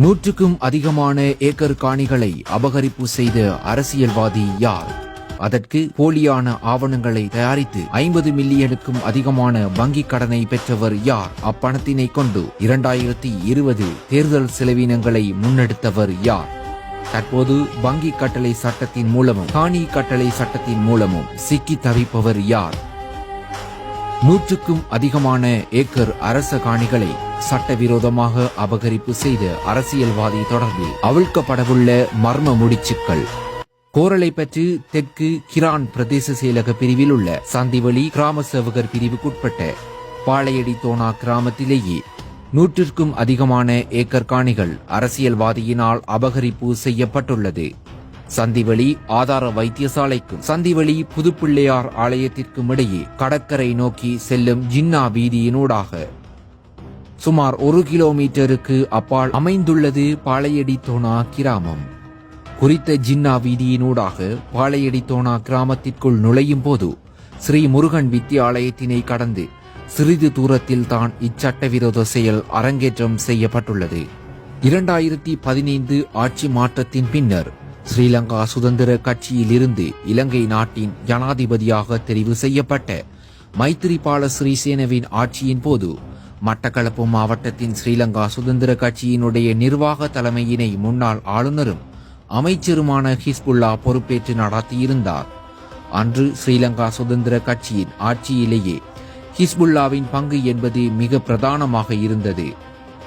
நூற்றுக்கும் அதிகமான ஏக்கர் காணிகளை அபகரிப்பு செய்த அரசியல்வாதி யார்? அதற்கு போலியான ஆவணங்களை தயாரித்து ஐம்பது மில்லியனுக்கும் அதிகமான வங்கிக் கடனை பெற்றவர் யார்? அப்பணத்தினை கொண்டு இரண்டாயிரத்தி இருபது தேர்தல் செலவினங்களை முன்னெடுத்தவர் யார்? தற்போது வங்கி கட்டளை சட்டத்தின் மூலமும் காணி கட்டளை சட்டத்தின் மூலமும் சிக்கி தவிப்பவர் யார்? நூற்றுக்கும் அதிகமான ஏக்கர் அரச காணிகளை சட்டவிரோதமாக அபகரிப்பு செய்த அரசியல்வாதி தொடர்பில் அவிழ்க்கப்படவுள்ள மர்ம முடிச்சுக்கள். கோரலை பற்றி தெற்கு கிரான் பிரதேச செயலக பிரிவில் உள்ள சந்திவழி கிராம சேவகர் பிரிவுக்குட்பட்ட பாளையடி தோனா கிராமத்திலேயே நூற்றிற்கும் அதிகமான ஏக்கர் காணிகள் அரசியல்வாதியினால் அபகரிப்பு செய்யப்பட்டுள்ளது. சந்திவெளி ஆதார வைத்தியசாலைக்கும் சந்திவெளி புதுப்பிள்ளையார் ஆலயத்திற்கும் இடையே கடற்கரை நோக்கி செல்லும் ஜின்னா வீதியினூடாக. சுமார் ஒரு கிலோமீட்டருக்கு அப்பால் அமைந்துள்ளது பாளையடித்தோனா கிராமம். குறித்த ஜின்னா வீதியினூடாக பாளையடித்தோனா கிராமத்திற்குள் நுழையும் போது ஸ்ரீ முருகன் வித்தியாலயத்தினை கடந்து சிறிது தூரத்தில் தான் இச்சட்டவிரோத செயல் அரங்கேற்றம் செய்யப்பட்டுள்ளது. இரண்டாயிரத்தி பதினைந்து ஆட்சி மாற்றத்தின் பின்னர் ஸ்ரீலங்கா சுதந்திர கட்சியிலிருந்து இலங்கை நாட்டின் ஜனாதிபதியாக தெரிவு செய்யப்பட்ட மைத்திரிபால ஸ்ரீசேனவின் ஆட்சியின் போது மட்டக்களப்பு மாவட்டத்தின் ஸ்ரீலங்கா சுதந்திர கட்சியினுடைய நிர்வாக தலைமையினை முன்னாள் ஆளுநரும் அமைச்சருமான ஹிஸ்புல்லா பொறுப்பேற்று நடத்தியிருந்தார். அன்று ஸ்ரீலங்கா சுதந்திர கட்சியின் ஆட்சியிலேயே ஹிஸ்புல்லாவின் பங்கு என்பது மிக பிரதானமாக இருந்தது.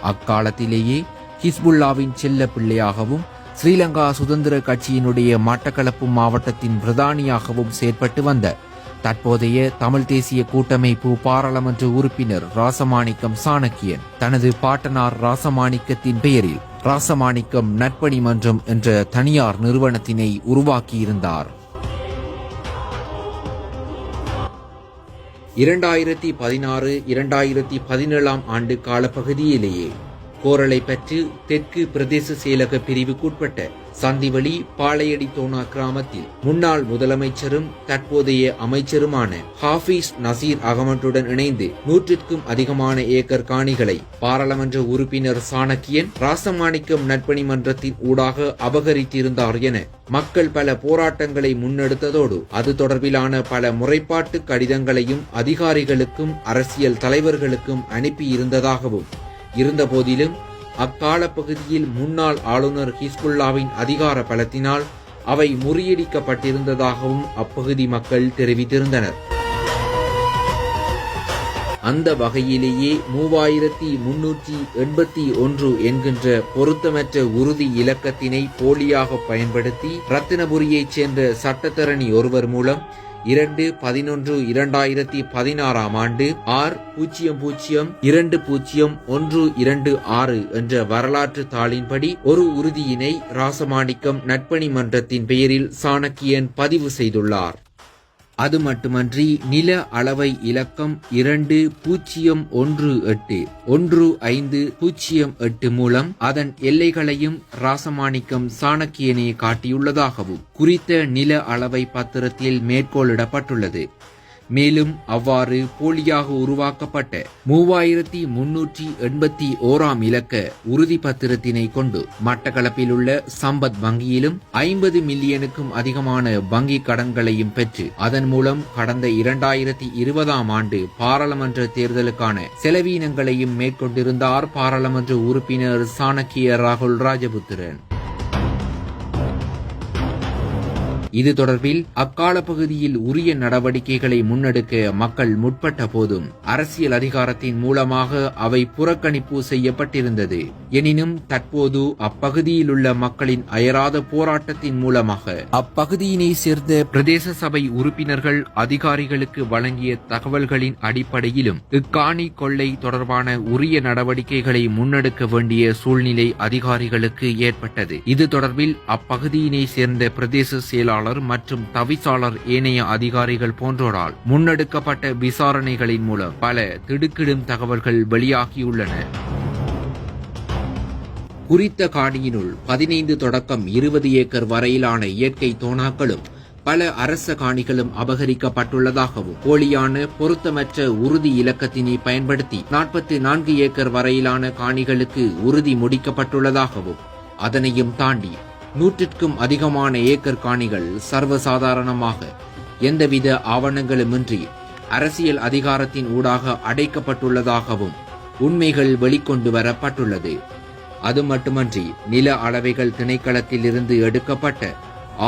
அக்காலத்திலேயே ஹிஸ்புல்லாவின் செல்ல பிள்ளையாகவும் ஸ்ரீலங்கா சுதந்திர கட்சியினுடைய மட்டக்களப்பு மாவட்டத்தின் பிரதானியாகவும் செயற்பட்டு வந்த தற்போதைய தமிழ் தேசிய கூட்டமைப்பு பாராளுமன்ற உறுப்பினர் ராசமாணிக்கம் சாணக்கியன். தனது பாட்டனார் ராசமாணிக்கத்தின் பெயரில் ராசமாணிக்கம் நட்பணி மன்றம் என்ற தனியார் நிறுவனத்தினை உருவாக்கியிருந்தார். இரண்டாயிரத்தி பதினாறு இரண்டாயிரத்தி பதினேழாம் ஆண்டு காலப்பகுதியிலேயே கோரலை பற்றி தெற்கு பிரதேச செயலக பிரிவுக்குட்பட்ட சந்திவழி பாளையடி தோனா கிராமத்தில் முன்னாள் முதலமைச்சரும் தற்போதைய அமைச்சருமான ஹாஃபிஸ் நசீர் அகமட்டுடன் இணைந்து நூற்றிற்கும் அதிகமான ஏக்கர் காணிகளை பாராளுமன்ற உறுப்பினர் சாணக்கியன் ராசமாணிக்கம் நட்பணி மன்றத்தின் ஊடாக அபகரித்திருந்தார் என மக்கள் பல போராட்டங்களை முன்னெடுத்ததோடு அது தொடர்பிலான பல முறைப்பாட்டு கடிதங்களையும் அதிகாரிகளுக்கும் அரசியல் தலைவர்களுக்கும் அனுப்பியிருந்ததாகவும் இருந்தபோதிலும் அக்கால பகுதியில் முன்னாள் ஆளுநர் ஹிஸ்புல்லாவின் அதிகார பலத்தினால் அவை முறியடிக்கப்பட்டிருந்ததாகவும் அப்பகுதி மக்கள் தெரிவித்திருந்தனர். அந்த வகையிலேயே மூவாயிரத்தி முன்னூற்றி எண்பத்தி ஒன்று என்கின்ற பொருத்தமற்ற உறுதி இலக்கத்தினை போலியாக பயன்படுத்தி ரத்தினபுரியைச் சேர்ந்த சட்டத்தரணி ஒருவர் மூலம் இரண்டு பதினொன்று இரண்டாயிரத்தி பதினாறாம் ஆண்டு ஆர் பூஜ்ஜியம் பூஜ்ஜியம் இரண்டு பூஜ்ஜியம் ஒன்று இரண்டு ஆறு என்ற வரலாற்று தாளின்படி ஒரு உறுதியினை ராசமாணிக்கம் நட்பணி மன்றத்தின் பெயரில் சாணக்கியன் பதிவு செய்துள்ளார். அது மட்டுமன்றி நில அளவை இலக்கம் இரண்டு பூஜ்ஜியம் ஒன்று எட்டு ஒன்று ஐந்து பூஜ்ஜியம் எட்டு மூலம் அதன் எல்லைகளையும் ராசமாணிக்கம் சாணக்கியனே காட்டியுள்ளதாகவும் குறித்த நில அளவை பத்திரத்தில் மேற்கோளிடப்பட்டுள்ளது. மேலும் அவ்வாறு போலியாக உருவாக்கப்பட்ட மூவாயிரத்தி முன்னூற்றி எண்பத்தி ஓராம் இலக்க உறுதி பத்திரத்தினை கொண்டு மட்டக்களப்பில் உள்ள சம்பத் வங்கியிலும் ஐம்பது மில்லியனுக்கும் அதிகமான வங்கி கடன்களையும் பெற்று அதன் மூலம் கடந்த இரண்டாயிரத்தி இருபதாம் ஆண்டு பாராளுமன்ற தேர்தலுக்கான செலவீனங்களையும் மேற்கொண்டிருந்தார் பாராளுமன்ற உறுப்பினர் சாணக்கிய ராகுல் ராஜபுத்திரன். இது தொடர்பில் அக்கால பகுதியில் உரிய நடவடிக்கைகளை முன்னெடுக்க மக்கள் முற்பட்ட போதும் அரசியல் அதிகாரத்தின் மூலமாக அவை புறக்கணிப்பு செய்யப்பட்டிருந்தது. எனினும் தற்போது அப்பகுதியில் உள்ள மக்களின் அயராத போராட்டத்தின் மூலமாக அப்பகுதியினை சேர்ந்த பிரதேச சபை உறுப்பினர்கள் அதிகாரிகளுக்கு வழங்கிய தகவல்களின் அடிப்படையிலும் இக்காணி கொள்ளை தொடர்பான உரிய நடவடிக்கைகளை முன்னெடுக்க வேண்டிய சூழ்நிலை அதிகாரிகளுக்கு ஏற்பட்டது. இது தொடர்பில் அப்பகுதியினை சேர்ந்த பிரதேச செயலாளர் செயலாளர் மற்றும் தவிசாளர் ஏனைய அதிகாரிகள் போன்றோரால் முன்னெடுக்கப்பட்ட விசாரணைகளின் மூலம் பல திடுக்கிடும் தகவல்கள் வெளியாகியுள்ளன. குறித்த காணியினுள் பதினைந்து தொடக்கம் இருபது ஏக்கர் வரையிலான இயற்கை தோணாக்களும் பல அரச காணிகளும் அபகரிக்கப்பட்டுள்ளதாகவும் போலியான பொருத்தமற்ற உறுதி இலக்கத்தினை பயன்படுத்தி நாற்பத்தி நான்கு ஏக்கர் வரையிலான காணிகளுக்கு உறுதி முடிக்கப்பட்டுள்ளதாகவும் அதனையும் தாண்டி நூற்றிற்கும் அதிகமான ஏக்கர் காணிகள் சர்வசாதாரணமாக எந்தவித ஆவணங்களுமின்றி அரசியல் அதிகாரத்தின் ஊடாக அடைக்கப்பட்டுள்ளதாகவும் உண்மைகள் வெளிக்கொண்டு வரப்பட்டுள்ளது அது மட்டுமன்றி நில அளவைகள் திணைக்களத்தில் இருந்து எடுக்கப்பட்ட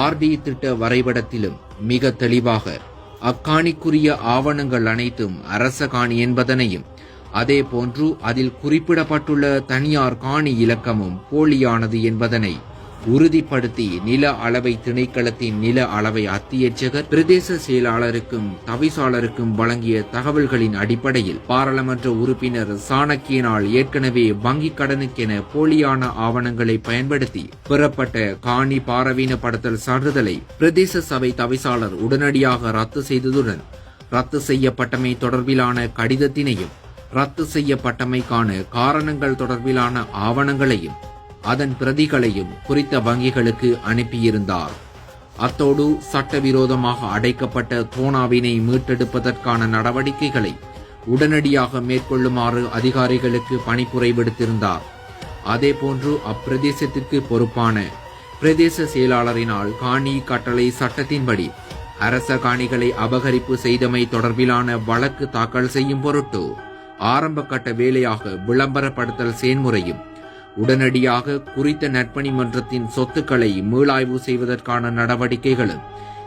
ஆர்டி திட்ட வரைபடத்திலும் மிக தெளிவாக அக்காணிக்குரிய ஆவணங்கள் அனைத்தும் அரச காணி என்பதனையும் அதே போன்று அதில் குறிப்பிடப்பட்டுள்ள தனியார் காணி இலக்கமும் போலியானது என்பதனை உறுதிப்படுத்தி நில அளவை திணைக்களத்தின் நில அளவை அத்தியட்சகர் பிரதேச செயலாளருக்கும் தவிசாளருக்கும் வழங்கிய தகவல்களின் அடிப்படையில் பாராளுமன்ற உறுப்பினர் சாணக்கியனால் ஏற்கனவே வங்கிக் கடனுக்கென போலியான ஆவணங்களை பயன்படுத்தி பெறப்பட்ட காணி பாரவீனப்படுத்தல் சான்றிதழை பிரதேச சபை தவிசாளர் உடனடியாக ரத்து செய்ததுடன் ரத்து செய்யப்பட்டமை தொடர்பிலான கடிதத்தினையும் ரத்து செய்யப்பட்டமைக்கான காரணங்கள் தொடர்பிலான ஆவணங்களையும் அதன் பிரதிகளையும் குறித்த வங்கிகளுக்கு அனுப்பியிருந்தார். அத்தோடு சட்டவிரோதமாக அடைக்கப்பட்ட தோனாவினை மீட்டெடுப்பதற்கான நடவடிக்கைகளை உடனடியாக மேற்கொள்ளுமாறு அதிகாரிகளுக்கு பணிப்புரை விடுத்திருந்தார் அதேபோன்று அப்பிரதேசத்திற்கு பொறுப்பான பிரதேச செயலாளரினால் காணி கட்டளை சட்டத்தின்படி அரச காணிகளை அபகரிப்பு செய்தமை தொடர்பிலான வழக்கு தாக்கல் செய்யும் பொருட்டு ஆரம்ப கட்ட வேலையாக விளம்பரப்படுத்தல் செயன்முறையும் உடனடியாக குறித்த நற்பணி மன்றத்தின் சொத்துக்களை மீளாய்வு செய்வதற்கான நடவடிக்கைகளும்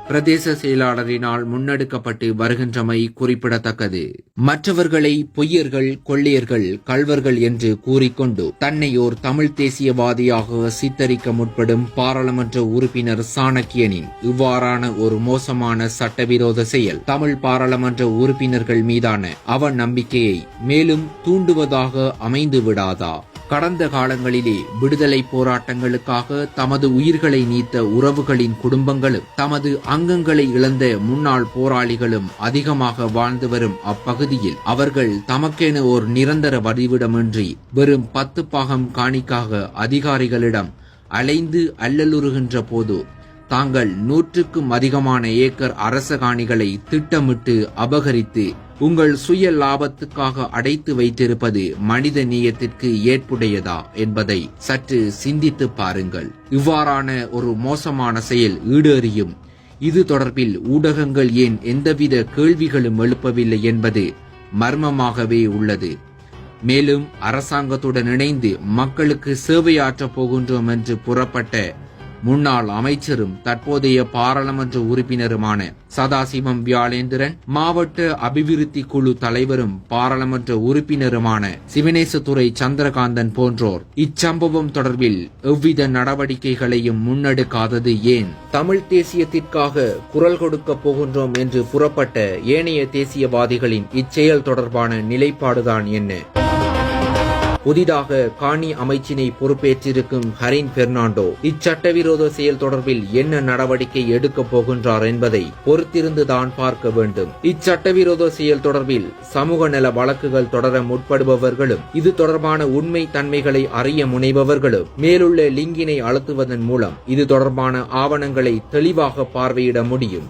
பிரதேச செயலாளரினால் முன்னெடுக்கப்பட்டு வருகின்றமை குறிப்பிடத்தக்கது. மற்றவர்களை பொய்யர்கள் கொள்ளையர்கள் கள்வர்கள் என்று கூறிக்கொண்டு தன்னை ஓர் தமிழ் தேசியவாதியாக சித்தரிக்க முற்படும் பாராளுமன்ற உறுப்பினர் சாணக்கியனின் இவ்வாறான ஒரு மோசமான சட்டவிரோத செயல் தமிழ் பாராளுமன்ற உறுப்பினர்கள் மீதான அவ நம்பிக்கையை மேலும் தூண்டுவதாக அமைந்து விடாதா கடந்த காலங்களிலே விடுதலை போராட்டங்களுக்காக தமது உயிர்களை நீத்த உறவுகளின் குடும்பங்களும் தமது அங்கங்களை இழந்த முன்னாள் போராளிகளும் அதிகமாக வாழ்ந்து வரும் அப்பகுதியில் அவர்கள் தமக்கென ஓர் நிரந்தர வதிவிடமின்றி வெறும் பத்து பாகம் காணிக்காக அதிகாரிகளிடம் அலைந்து அல்லலுறுகின்ற போது தாங்கள் நூற்றுக்கும் அதிகமான ஏக்கர் அரச காணிகளை திட்டமிட்டு அபகரித்து உங்கள் சுய லாபத்துக்காக அடைத்து வைத்திருப்பது மனித நேயத்திற்கு ஏற்புடையதா என்பதை சற்று சிந்தித்து பாருங்கள். இவ்வாறான ஒரு மோசமான செயல் ஈடேறியும். இது தொடர்பில் ஊடகங்கள் ஏன் எந்தவித கேள்விகளும் எழுப்பவில்லை என்பது மர்மமாகவே உள்ளது. மேலும் அரசாங்கத்துடன் இணைந்து மக்களுக்கு சேவையாற்றப் போகின்றோம் என்று புறப்பட்ட முன்னாள் அமைச்சரும் தற்போதைய பாராளுமன்ற உறுப்பினருமான சதாசிவம் வியாழேந்திரன் மாவட்ட அபிவிருத்தி குழு தலைவரும் பாராளுமன்ற உறுப்பினருமான சிவனேசதுரை சந்திரகாந்தன் போன்றோர். இச்சம்பவம் தொடர்பில் எவ்வித நடவடிக்கைகளையும் முன்னெடுக்காதது ஏன்? தமிழ் தேசியத்திற்காக குரல் கொடுக்க போகின்றோம் என்று புறப்பட்ட ஏனைய தேசியவாதிகளின் இச்செயல் தொடர்பான நிலைப்பாடுதான் என்ன? புதிதாக காணி அமைச்சினை பொறுப்பேற்றிருக்கும் ஹரின் பெர்னாண்டோ இச்சட்டவிரோத செயல் தொடர்பில் என்ன நடவடிக்கை எடுக்கப் போகின்றார் என்பதை பொறுத்திருந்துதான் பார்க்க வேண்டும். இச்சட்டவிரோத செயல் தொடர்பில் சமூக நல வழக்குகள் தொடர முற்படுபவர்களும் இது தொடர்பான உண்மை தன்மைகளை அறிய முனைபவர்களும் மேலுள்ள லிங்கினை அழுத்துவதன் மூலம் இது தொடர்பான ஆவணங்களை தெளிவாக பார்வையிட முடியும்.